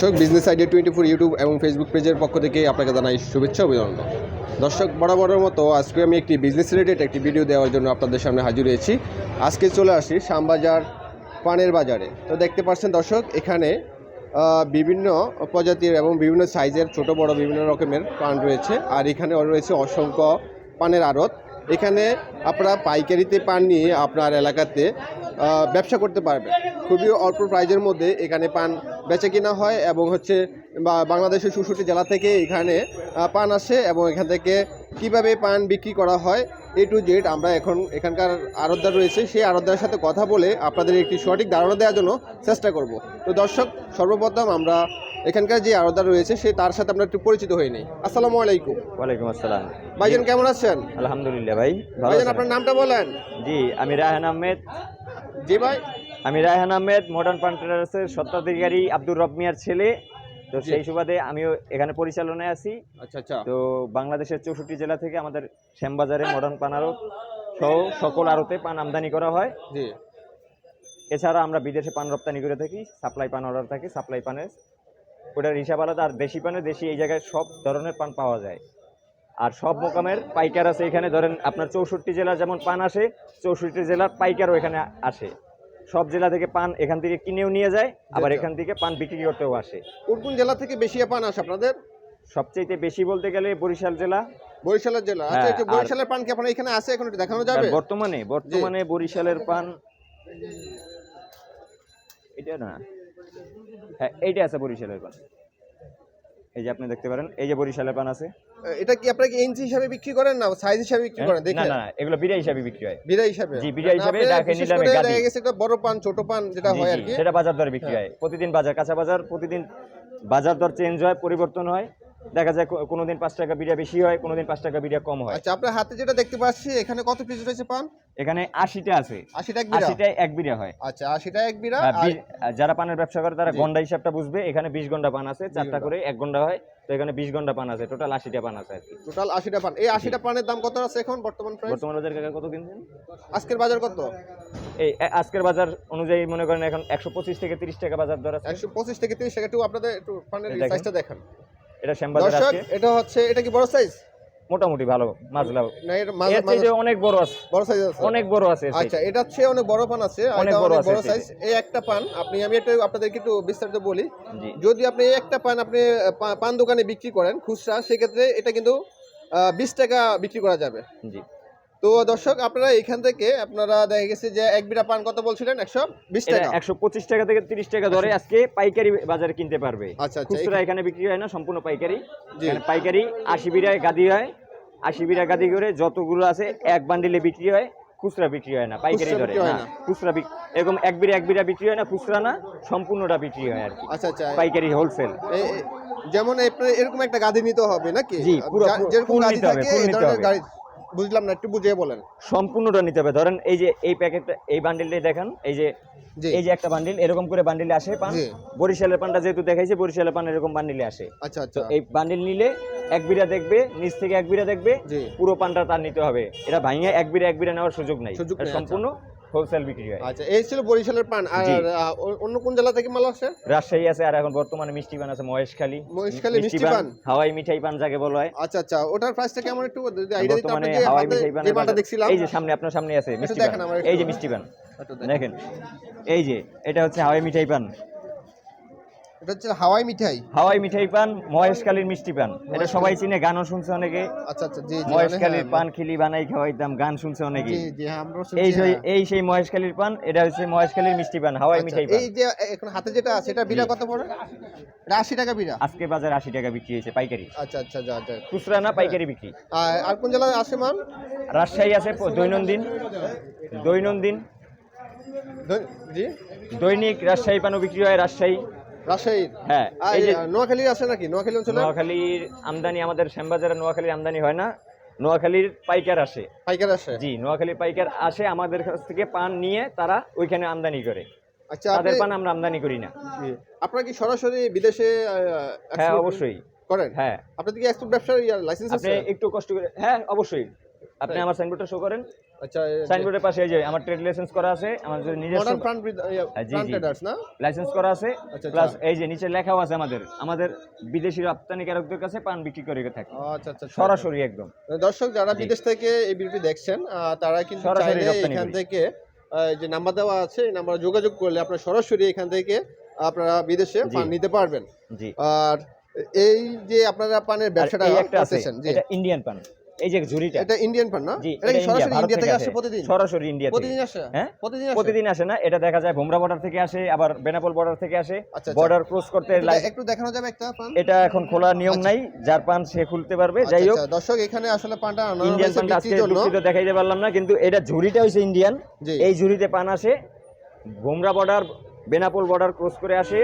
দর্শক business idea twenty four YouTube এবং Facebook পেজের পক্ষ থেকে আপনাকে জানাই শুভেচ্ছা অভিনন্দন। দর্শক, বরাবরের মতো আজকে আমি একটি বিজনেস রিলেটেড একটি ভিডিও দেওয়ার জন্য আপনাদের সামনে হাজির হয়েছি। আজকে চলে আসি শ্যামবাজার পানের বাজারে। তো দেখতে পাচ্ছেন দর্শক, এখানে বিভিন্ন প্রজাতির এবং বিভিন্ন সাইজের ছোট, বড় বিভিন্ন রকমের পান রয়েছে। আর এখানে রয়েছে অসংখ্য পানের আড়ত। এখানে আপনারা পাইকারিতে পান নিয়ে আপনার এলাকাতে ব্যবসা করতে পারবে। খুবই অল্প প্রাইজের মধ্যে এখানে পান বেচে কিনা হয় এবং হচ্ছে বাংলাদেশের চৌষট্টি জেলা থেকে এখানে পান আসে এবং এখান থেকে কীভাবে পান বিক্রি করা হয় এ টু জেড আমরা এখন এখানকার আড়তদার রয়েছে। সেই আড়তদারের সাথে কথা বলে আপনাদের একটি সঠিক ধারণা দেওয়ার জন্য চেষ্টা করব। তো দর্শক সর্বপ্রথম আমরা এখানকার যে আড়তদার রয়েছে সে তার সাথে আমরা একটু পরিচিত হয়ে নিই। আসসালামু আলাইকুম। ওয়ালাইকুম আসসালাম। ভাইজান কেমন আছেন? আলহামদুলিল্লাহ ভাই ভাইজান আপনার নামটা বলেন। জি আমি রায়হান আহমেদ জি ভাই। আমি রায়হান আহমেদ মডার্ন পান্টারাসের স্বত্বাধিকারী আব্দুর রব মিয়ার ছেলে। তো সেই সুবাদে আমিও এখানে পরিচালনায় আছি। আচ্ছা আচ্ছা। তো বাংলাদেশের চৌষট্টি জেলা থেকে আমাদের শ্যামবাজারে মডার্ন পান আড়ত সহ সকল আড়তে পান আমদানি করা হয়। জি। এছাড়া আমরা বিদেশে পান রপ্তানি করে থাকি সাপ্লাই পান অর্ডার থাকে সাপ্লাই পানের। ওটার হিসাব আলাদা আর দেশি পানে দেশি এই জায়গায় সব ধরনের পান পাওয়া যায়। আর সব মোকামের পাইকার আছে এখানে ধরেন আপনার চৌষট্টি জেলা যেমন পান আসে চৌষট্টি জেলার পাইকারও এখানে আসে। সব জেলা থেকে পান এখান থেকে কিনেও নিয়ে যায় আবার। এখান থেকে পান বিক্রি করতেও আসে। কোন কোন জেলা থেকে বেশি পান আসে আপনাদের? সবচেয়ে বেশি বলতে গেলে বরিশাল জেলা। বরিশালের জেলা। আচ্ছা হ্যাঁ, একটু বরিশালের পান কি আপনার এখানে আছে এখন একটু দেখানো যাবে? বর্তমানে বর্তমানে বরিশালের পান এটা না। হ্যাঁ এইটা আছে বরিশালের পান। এই যে আপনি দেখতে পারেন এই যে বরিশালের পান আছে। এটা কি আপনারা কি ইঞ্চি হিসাবে বিক্রি করেন না সাইজ হিসাবে বিক্রি করেন? দেখেন দেখে। না না, এগুলো বিড়া হিসাবে বিক্রি হয়। বিড়া হিসাবে? জি, বিড়া হিসাবে ডাকে নিলামে গাদি। এটা গেছে এটা বড় পান ছোট পান যেটা হয় আর কি। সেটা বাজার দরে বিক্রি হ্যাঁ। হয় প্রতিদিন বাজার কাঁচা বাজার প্রতিদিন বাজার দর চেঞ্জ হয় পরিবর্তন হয়। দেখা যায় কোনোদিন পাঁচ টাকা বিড়া বেশি হয় কোনোদিন পাঁচ টাকা বিড়া কম হয়। আচ্ছা আপনার হাতে যেটা দেখতে পাচ্ছি এখানে কত পিস রয়েছে পান? এখানে আশিটা আছে। আশি টাকা বিড়া? আশিটায় এক বিড়া হয়। আচ্ছা আশিটা এক বিড়া আর যারা পানের ব্যবসা করে তারা গন্ডা হিসাবটা বুঝবে। এখানে বিশ ঘণ্টা পান আছে চারটা করে এক ঘণ্টা হয়। তো এখানে বিশ ঘণ্টা পান আছে টোটাল আশিটা পান আছে টোটাল আশিটা পান। এই আশিটা পানের দাম কত আছে এখন বর্তমান প্রাইস বর্তমান বাজার কত কিনছেন? আজকের বাজার কত? এই আজকের বাজার অনুযায়ী মনে করেন এখন একশো পঁচিশ থেকে তিরিশ টাকা বাজার দর আছে। একশো পঁচিশ থেকে তিরিশ টাকা। একটু আপনাদের একটু পানের। সাইজটা দেখান। এটা শ্যামবাজার আছে এটা হচ্ছে এটা কি বড় সাইজ মোটামুটি ভালো এটা অনেক বড় আছে। বড় সাইজ আছে। অনেক বড় আছে আচ্ছা এটা হচ্ছে অনেক বড় পান আছে। অনেক বড় বড় সাইজ এই একটা পান আপনি আমি একটু আপনাদেরকে একটু বিস্তারিত বলি। যদি আপনি এই একটা পান আপনি পান দোকানে বিক্রি করেন খুচরা সেক্ষেত্রে এটা কিন্তু বিশ টাকা বিক্রি করা যাবে। জি। তো দর্শক আপনারা এখান থেকে আপনারা দেখা গেছে যে এক বিড়া পান কত বলছিলেন? একশো বিশ টাকা। একশো পঁচিশ টাকা থেকে তিরিশ টাকা ধরে আজকে পাইকারি বাজারে কিনতে পারবে। আচ্ছা আচ্ছা খুচরা এখানে বিক্রি হয় না সম্পূর্ণ পাইকারি। পাইকারি আশি বিড়ায় গাদি হয়। আশি বিড়া গাদি করে যতগুলো আছে এক বান্ডিলে বিক্রি হয় খুচরা বিক্রি হয় না পাইকারি ধরে। না। খুচরা এরকম এক বিড়া এক বিড়া বিক্রি হয় না খুচরা না সম্পূর্ণটা বিক্রি হয় আর কি। আচ্ছা আচ্ছা। পাইকারি হোলসেল যেমন এরকম একটা গাড়ি নিতে হবে নাকি? যেরকম গাড়ি থাকে এই ধরনের গাড়ি বুঝলাম না একটু বুঝিয়ে বলেন। সম্পূর্ণটা নিতে হবে। ধরেন এই যে এই প্যাকেটটা এই বান্ডিলটাই দেখেন এই যে এই যে একটা বান্ডিল এরকম করে বান্ডিলে আসে পান। বরিশালের পানটা যেহেতু দেখাইছে বরিশালের পান এরকম বান্ডিলে আসে। আচ্ছা আচ্ছা। এই বান্ডিল নিলে এক বিড়া দেখবে নিচ থেকে এক বিড়া দেখবে পুরো পানটা তার নিতে হবে। এটা ভাঙিয়ে এক বিড়া এক বিড়া নেওয়ার সুযোগ নাই। সুযোগ সম্পূর্ণ হোলসেল বিক্রি হয়। আচ্ছা এই ছিল বরিশালের পান। আর অন্য কোন জেলা থেকে মাল আসে? রাজশাহী আছে আর এখন বর্তমানে মিষ্টি পান আছে মহেশখালী। মহেশখালী মিষ্টি পান? হাওয়াই মিঠাই পান যাকে বলা হয়। আচ্ছা আচ্ছা ওটার প্রাইসটা কেমন একটু আইডিয়া দিতে আপনি যে হাওয়াই মিঠাই যে পানের পানটা দেখছিলাম। এই যে সামনে আপনার সামনে আছে মিষ্টি দেখেন পান এই যে মিষ্টি পান। দেখেন এই যে এটা হচ্ছে হাওয়াই মিঠাই পান। এটা হচ্ছে হাওয়াই মিঠাই? হাওয়াই মিঠাই পান মহেশখালীর মিষ্টি পান। এটা সবাই চিনে গানও শুনছে অনেকে। আচ্ছা আচ্ছা জি জি মহেশখালীর মানে পান খিলি বানাই খাওয়াইতাম গান শুনছে হ্যাঁ, অনেকে জি জি হ্যাঁ, আমরা এই সেই হ্যাঁ। এই সেই মহেশখালীর পান এটা হচ্ছে মহেশখালীর মিষ্টি পান হাওয়াই আচ্ছা, মিঠাই পান। এই যে এখন হাতে যেটা আছে এটা বিড়া কত পড়ে? এটা আশি টাকা বিড়া আজকে বাজার আশি টাকা বিক্রি হয়েছে পাইকারি। আচ্ছা আচ্ছা যা যা। খুচরা না পাইকারি বিক্রি? আর কোন জেলায় আসে মাল রাজশাহী আছে দৈনন্দিন। দৈনন্দিন। জি? দৈনিক রাজশাহী পানও বিক্রি হয় রাজশাহী। রাজশাহীর? হ্যাঁ এই যে নোয়াখালীর আছে নাকি? নোয়াখালী অঞ্চলে? নোয়াখালীর আমদানি আমাদের শ্যামবাজারে নোয়াখালীর আমদানি হয় না। নোয়াখালীর পাইকার আসে। পাইকার আসে? জি নোয়াখালীর পাইকার আসে আমাদের কাছ থেকে পান নিয়ে তারা ওইখানে আমদানি করে। আচ্ছা তাদের পান আমরা আমদানি করি না। আপনারা কি সরাসরি বিদেশে হ্যাঁ অবশ্যই। করেন? হ্যাঁ। আপনাদের কি এক্সপোর্ট ব্যবসার লাইসেন্স আপনি আছে? একটু কষ্ট করে হ্যাঁ অবশ্যই। আপনি আমার সাইনবোর্ডটা শো করেন। আচ্ছা সাইনবোর্ডের পাশে এই যে আমার ট্রেড লাইসেন্স করা আছে আমার যে নিজস্ব মডার্ন প্রাণ হ্যাঁ। ট্রেডার্স না? লাইসেন্স করা আছে আচ্ছা প্লাস আচ্ছা এই যে নিচে লেখাও আছে আমাদের আমাদের বিদেশি রপ্তানিকারকদের কাছে পান বিক্রি করে থাকে। আচ্ছা আচ্ছা আচ্ছা। সরাসরি একদম। দর্শক যারা বিদেশ থেকে এই ভিডিওটি দেখছেন তারা কিন্তু সরাসরি চাইলে এখান থেকে যে নাম্বার দেওয়া আছে এই নাম্বারে যোগাযোগ করলে আপনারা সরাসরি এখান থেকে আপনারা বিদেশে পান নিতে পারবেন। জি। আর এই যে আপনারা পানের ব্যবসাটা করতেছেন এটা ইন্ডিয়ান পান। এই যে ঝুড়িটা। এটা ইন্ডিয়ান পান না? জি এটা সরাসরি ইন্ডিয়া থেকে আসে প্রতিদিন? সরাসরি ইন্ডিয়া থেকে। প্রতিদিন আসে? হ্যাঁ? প্রতিদিন আসে? প্রতিদিন আসে না এটা দেখা যায় ভোমরা বর্ডার থেকে আসে আবার বেনাপোল বর্ডার থেকে আসে। আচ্ছা আচ্ছা। বর্ডার ক্রস করতে একটু দেখানো যাবে একটা পান? এটা এখন খোলার নিয়ম আচ্ছা। নাই যার পান সে খুলতে পারবে। যাই আচ্ছা, হোক আচ্ছা, দর্শক এখানে আসলে পানটা ইন্ডিয়ান পানটা আজকে দুঃখিত দেখাইতে পারলাম না কিন্তু এটা ঝুড়িটা হইছে ইন্ডিয়ান এই ঝুড়িতে পান আসে। Bhomra border Benapole border cross করে আসে।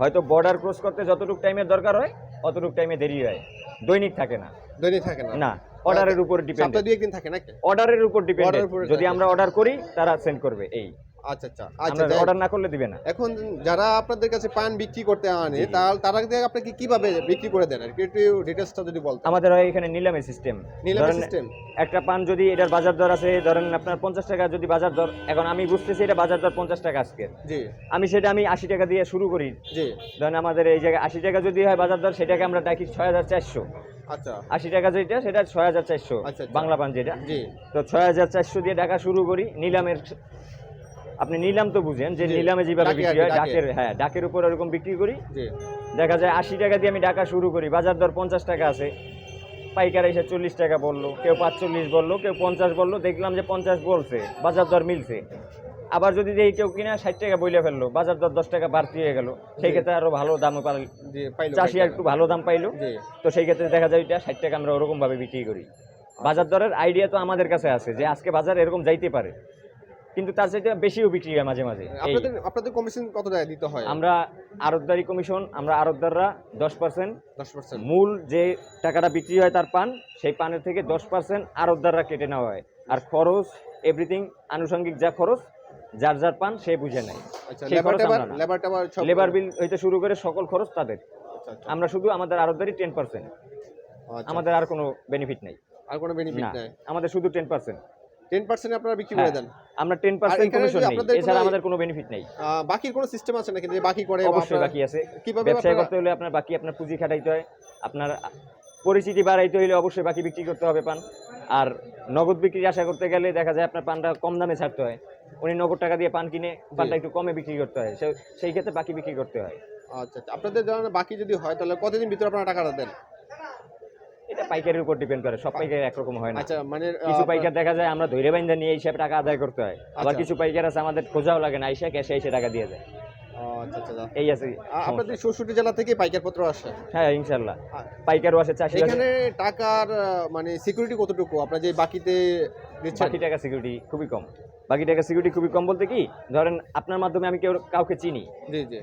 হয়তো বর্ডার ক্রস করতে যতটুকু টাইমের দরকার হয় অতটুকু টাইমে দেরি হয়। দৈনিক থাকে না। দৈনিক থাকে না। না। অর্ডারের উপর ডিপেন্ড সপ্তাহে দুই একদিন থাকে নাকি? অর্ডারের উপর ডিপেন্ড যদি আমরা অর্ডার করি তারা সেন্ড করবে এই। আচ্ছা আচ্ছা। আচ্ছা। অর্ডার না করলে দিবে না। এখন যারা আপনাদের কাছে পান বিক্রি করতে আনে। তার আপনাকে কীভাবে বিক্রি করে দেন? আর কি একটু ডিটেলসটা যদি বলতেন। আমাদের হয় এখানে নিলামে সিস্টেম নিলামে সিস্টেম একটা পান যদি এটার বাজার দর আছে ধরেন আপনার পঞ্চাশ টাকা যদি বাজার দর এখন আমি বুঝতেছি এটা বাজার দর পঞ্চাশ টাকা আজকে। জি। আমি সেটা আমি আশি টাকা দিয়ে শুরু করি। জি। ধরেন আমাদের এই জায়গায় আশি টাকা যদি হয় বাজার দর সেটাকে আমরা ডাকি ছয় হাজার চারশো। আচ্ছা। আশি টাকা যেটা সেটা ছয় হাজার চারশো আচ্ছা, আচ্ছা। বাংলা পান যেটা। তো ছয় হাজার চারশো দিয়ে ডাকা শুরু করি নিলামের আপনি নিলাম তো বুঝেন যে নিলামে যেভাবে বিক্রি হয় ডাকের হ্যাঁ ডাকের উপর ওরকম বিক্রি করি। দেখা যায় আশি টাকা দিয়ে আমি ডাকা শুরু করি বাজার দর পঞ্চাশ টাকা আছে। পাইকার এসে চল্লিশ টাকা বলল কেউ পাঁচচল্লিশ বলল কেউ পঞ্চাশ বলল দেখলাম যে পঞ্চাশ বলছে বাজার দর মিলছে। আবার যদি দেখি কেউ কিনা ষাট টাকা বইলে ফেলল বাজার দর দশ টাকা বাড়তি হয়ে গেল সেই ক্ষেত্রে আরও ভালো দামও পাইলো চাষি একটু ভালো দাম পাইলো। তো সেই ক্ষেত্রে দেখা যায় এটা ষাট টাকা আমরা ওরকম ভাবে বিক্রি করি। বাজার দরের আইডিয়া তো আমাদের কাছে আছে যে আজকে বাজার এরকম যাইতে পারে। কিন্তু তার চাইতে বেশিও বিক্রি হয় মাঝে মাঝে। আপনাদের আপনাদের কমিশন কত টাকা দিতে হয়? আমরা আড়তদারি কমিশন আমরা আড়তদাররা দশ পার্সেন্ট দশ পার্সেন্ট মূল যে টাকাটা বিক্রি হয় তার পান সেই পানের থেকে দশ পার্সেন্ট আড়তদাররা কেটে নেওয়া হয়। আর খরচ এভরিথিং আনুষঙ্গিক যা খরচ যার যার পান সে বুঝে নেয়। আচ্ছা লেবার বিল হইতে শুরু করে সকল খরচ তাদের। আচ্ছা, আচ্ছা, আমরা শুধু আমাদের আড়তদারি টেন পার্সেন্ট। আমাদের আর কোনো বেনিফিট নেই। আর কোনো বেনিফিট নাই? আমাদের শুধু টেন পার্সেন্ট টেন পার্সেন্ট আপনারা বিক্রি করে হ্যাঁ। দেন? আমরা টেন পার্সেন্ট কমিশন নেই। এছাড়া আমাদের কোনো বেনিফিট নেই। বাকির কোনো সিস্টেম আছে নাকি? যে বাকি করে অবশ্যই বাকি আছে। কীভাবে ব্যবসা করতে হলে আপনার বাকি আপনার পুঁজি খাটাইতে হয়। আপনার পরিচিতি বাড়াইতে হলে অবশ্যই বাকি বিক্রি করতে হবে পান। আর নগদ বিক্রি আশা করতে গেলে দেখা যায় আপনার পানটা কম দামে ছাড়তে হয়। উনি নগদ টাকা দিয়ে পান কিনে পানটা একটু কমে বিক্রি করতে হয়। সেই ক্ষেত্রে বাকি বিক্রি করতে হয়। আচ্ছা আচ্ছা। আপনাদের ধরেন বাকি যদি হয় তাহলে কতদিন ভিতরে আপনারা টাকাটা দেন? এটা পাইকারের উপর ডিপেন্ড করে। সব পাইকার একরকম হয় না। আচ্ছা মানে কিছু পাইকার দেখা যায় আমরা ধৈর্য বাইন্দা নিয়ে হিসাবে টাকা আদায় করতে হয়। আবার আচ্ছা। কিছু পাইকার আছে আমাদের খোঁজাও লাগে না। আইসা ক্যাশে এসে টাকা দিয়ে যায় আচ্ছা। এই আছে আপনাদের ষষ্ঠটি জেলা থেকে পাইকার পত্র আসে? হ্যাঁ ইনশাল্লাহ পাইকারও চাষি এখানে টাকার মানে সিকিউরিটি কতটুকু? আপনার যে বাকিতে বাকি টাকা সিকিউরিটি খুবই কম। বাকি টাকা সিকিউরিটি খুবই কম বলতে কি ধরেন আপনার মাধ্যমে আমি কেউ কাউকে চিনি। জি জি।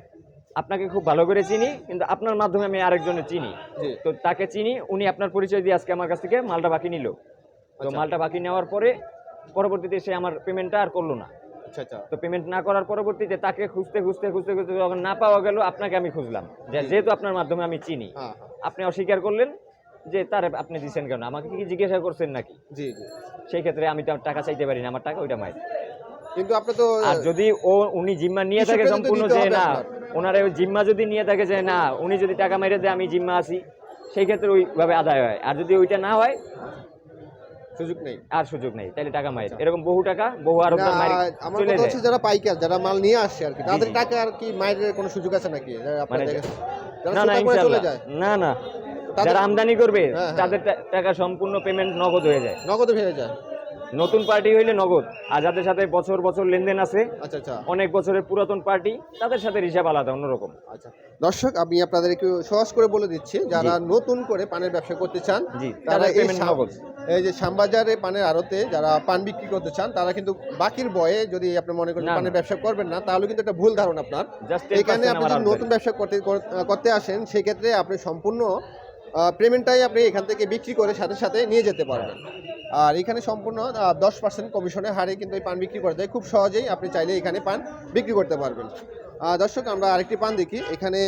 আপনাকে খুব ভালো করে চিনি কিন্তু আপনার মাধ্যমে আমি আরেকজনের চিনি। তো তাকে চিনি উনি আপনার পরিচয় দিয়ে আজকে আমার কাছ থেকে মালটা বাকি নিল। তো আচ্ছা। মালটা বাকি নেওয়ার পরে পরবর্তীতে সে আমার পেমেন্টটা আর করল না। আচ্ছা আচ্ছা। তো পেমেন্ট না করার পরবর্তীতে তাকে খুঁজতে খুঁজতে খুঁজতে খুঁজতে যখন না পাওয়া গেল আপনাকে আমি খুঁজলাম। যেহেতু আপনার মাধ্যমে আমি চিনি। হ্যাঁ হ্যাঁ। আপনি অস্বীকার করলেন যে তার আপনি দিচ্ছেন কেন? আমাকে কি জিজ্ঞাসা করছেন নাকি? জি জি। সেই ক্ষেত্রে আমি তো টাকা চাইতে পারি না আমার টাকা ওইটা মাই কিন্তু আপনি তো আর যদি ও উনি জিম্মা নিয়ে থাকে সম্পূর্ণ যে না ওনার ওই জিম্মা যদি নিয়ে থাকে যে না উনি যদি টাকা মেরে দেয় আমি জিম্মা আছি। সেই ক্ষেত্রে ওইভাবে আদায় হয়। আর যদি ওইটা না হয় সুযোগ নেই। আর সুযোগ নেই। তাহলে টাকা মায়ের এরকম বহু টাকা বহু আরও না, আমার কথা হচ্ছে যারা পাইকার যারা মাল নিয়ে আসে আর কি তাদের টাকা আর কি মায়ের কোনো সুযোগ আছে নাকি? মানে না না না। যারা আমদানি করবে হ্যাঁ, হ্যাঁ। তাদের টাকা সম্পূর্ণ পেমেন্ট নগদ হয়ে যায়। নগদ হয়ে যায়। নতুন পার্টি হইলে নগদ। আর যাদের সাথে বছর বছর লেনদেন আছে আচ্ছা আচ্ছা। অনেক বছরের পুরাতন পার্টি তাদের সাথে হিসাব আলাদা অন্যরকম। আচ্ছা। দর্শক আমি আপনাদের একটু সহজ করে বলে দিচ্ছি যারা নতুন করে পানের ব্যবসা করতে চান তারা এই নগদ। এই যে শ্যামবাজারে পানের আড়তে যারা পান বিক্রি করতে চান তারা কিন্তু বাকির বয়ে যদি আপনি মনে করেন। পানের ব্যবসা করবেন না তাহলে কিন্তু একটা ভুল ধারণা আপনার। এখানে আপনি যদি নতুন ব্যবসা করতে করতে আসেন সেক্ষেত্রে আপনি সম্পূর্ণ পেমেন্টটাই আপনি এখান থেকে বিক্রি করে সাথে সাথে নিয়ে যেতে পারবেন। আর এখানে সম্পূর্ণ দশ পার্সেন্ট কমিশনের হারে কিন্তু এই পান বিক্রি করে দেয় খুব সহজেই আপনি চাইলে এখানে পান বিক্রি করতে পারবেন। দর্শক আমরা আরেকটি পান দেখি। এখানে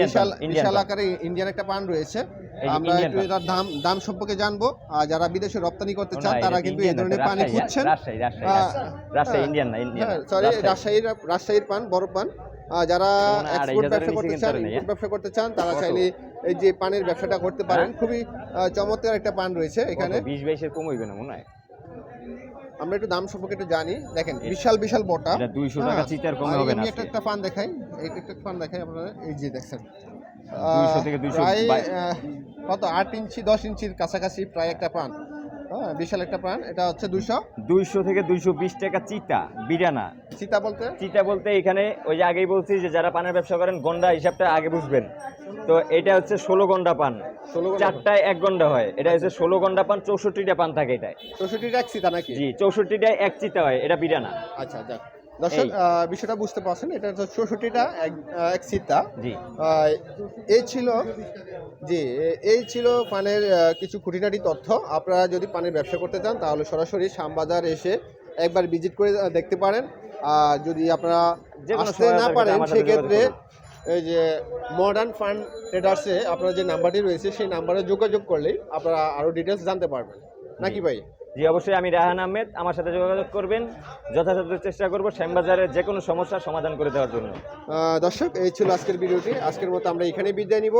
বিশাল বিশাল আকারে ইন্ডিয়ান একটা পান রয়েছে। আমরা একটু। এটার দাম দাম সম্পর্কে জানব। আর যারা বিদেশে রপ্তানি করতে চান তারা কিন্তু এই ধরনের পানি খুঁজছেন। রাজশাহী। রাজশাহী হ্যাঁ, ইন্ডিয়ান না ইন্ডিয়ান সরি রাজশাহীর রাজশাহীর পান বড় পান। যারা এক্সপোর্ট ব্যবসা করতে চান ব্যবসা করতে চান তারা চাইলে এই যে পানের ব্যবসাটা করতে পারেন খুবই আহ, চমৎকার একটা পান রয়েছে এখানে। বিশ বাইশের কমইবে না মনে হয়? আমরা একটু দাম সম্পর্কে একটু জানি। দেখেন বিশাল বিশাল বটা। দুইশো টাকা চিটার চিতার কমে হবে না একটা একটা পান দেখাই। এটা একটা পান দেখাই আপনারা। এই যে দেখছেন। 200 থেকে 200 প্রায় আহ, কত? আট ইঞ্চি দশ ইঞ্চির কাছাকাছি প্রায় একটা পান। হ্যাঁ বিশাল একটা প্রাণ। এটা হচ্ছে দুশো দুইশো থেকে দুইশো বিশ টাকা চিতা বিরানা চিতা বলতে? চিতা বলতে এখানে ওই যে আগেই বলছি যে যারা পানের ব্যবসা করেন গন্ডা হিসাবটা আগে বুঝবেন। তো এটা হচ্ছে ষোলো গন্ডা পান। ষোলো চারটায় এক গন্ডা হয়। এটা হচ্ছে ষোলো গন্ডা পান চৌষট্টিটা পান থাকে এটায়। চৌষট্টিটা এক চিতা নাকি? জি চৌষট্টিটায় এক চিতা হয় এটা বিরানা আচ্ছা যাক। দর্শক বিষয়টা বুঝতে পারছেন এটা হচ্ছে চৌষট্টিটা এক সীতা জি। এই ছিল জি এই ছিল পানের কিছু খুঁটিনাটি তথ্য। আপনারা যদি পানের ব্যবসা করতে চান তাহলে সরাসরি শ্যামবাজার এসে একবার ভিজিট করে দেখতে পারেন। আর যদি আপনারা আসতে না পারেন সেক্ষেত্রে এই যে মডার্ন ফান্ড ট্রেডার্সে আপনার যে নাম্বারটি রয়েছে সেই নাম্বারে যোগাযোগ করলেই আপনারা আরও ডিটেলস জানতে পারবেন। নাকি ভাই? জি অবশ্যই আমি রাহান আহমেদ। আমার সাথে যোগাযোগ করবেন। যথাযথ চেষ্টা করব শ্যামবাজারের যে কোনো সমস্যার সমাধান করে দেওয়ার জন্য। দর্শক এই ছিল আজকের ভিডিওটি। আজকের মতো আমরা এখানেই বিদায় নিব।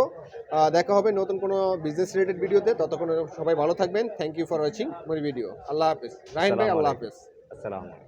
দেখা হবে নতুন কোনো বিজনেস রিলেটেড ভিডিওতে। ততক্ষণ সবাই ভালো থাকবেন। Thank you for watching more video Allah হাফিজ। রাহিন ভাই আল্লাহ হাফিজ হাফেজ। আসসালামু আলাইকুম।